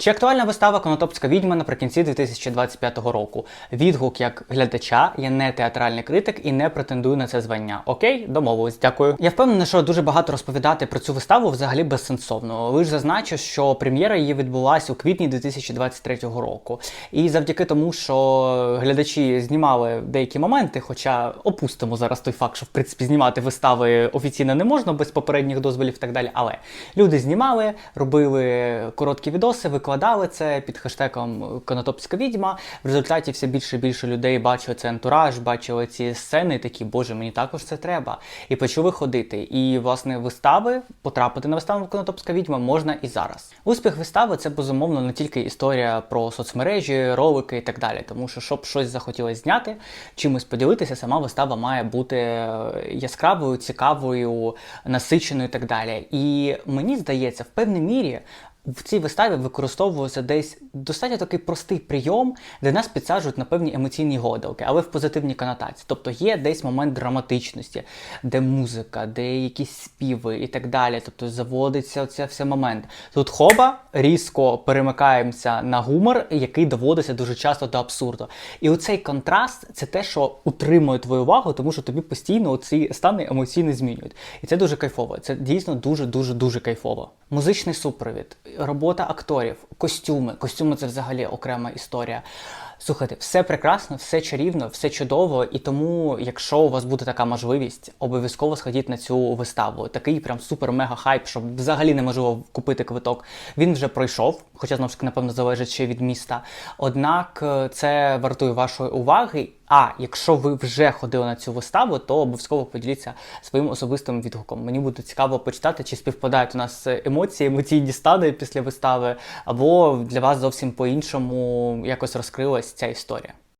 Чи актуальна вистава Конотопська відьма наприкінці 2025 року? Відгук як глядача, я не театральний критик і не претендую на це звання. Окей, домовились, дякую. Я впевнений, що дуже багато розповідати про цю виставу взагалі безсенсовно. Лиш зазначу, що прем'єра її відбулася у квітні 2023 року. І завдяки тому, що глядачі знімали деякі моменти, хоча опустимо зараз той факт, що в принципі знімати вистави офіційно не можна без попередніх дозволів і так далі. Але люди знімали, робили короткі відоси, викладали це під хештегом Конотопська відьма. В результаті все більше і більше людей бачили цей антураж, бачили ці сцени, і такі, боже, мені також це треба. І почали ходити. І власне вистави потрапити на виставу Конотопська відьма можна і зараз. Успіх вистави це безумовно не тільки історія про соцмережі, ролики і так далі. Тому що, щоб щось захотілося зняти, чимось поділитися, сама вистава має бути е, яскравою, цікавою, насиченою і так далі. І мені здається, в певній мірі. В цій виставі використовувався десь достатньо такий простий прийом, де нас підсаджують на певні емоційні гойдалки, але в позитивній конотації. Тобто є десь момент драматичності, де музика, де якісь співи і так далі. Тобто заводиться оця все момент. Тут хоба різко перемикаємося на гумор, який доводиться дуже часто до абсурду. І оцей контраст це те, що утримує твою увагу, тому що тобі постійно ці стани емоційно змінюють. І це дуже кайфово. Це дійсно дуже дуже дуже кайфово. Музичний супровід, робота акторів, костюми. Костюми це взагалі окрема історія. Слухайте, все прекрасно, все чарівно, все чудово. І тому, якщо у вас буде така можливість, обов'язково сходіть на цю виставу. Такий прям супер-мега хайп, що взагалі неможливо купити квиток. Він вже пройшов, хоча знову ж таки, напевно, залежить ще від міста. Однак е, це вартує вашої уваги. А якщо ви вже ходили на цю виставу, то обов'язково поділіться своїм особистим відгуком. Мені буде цікаво почитати, чи співпадають у нас емоції, емоційні стани після вистави, або для вас зовсім по-іншому якось розкрилась ця історія.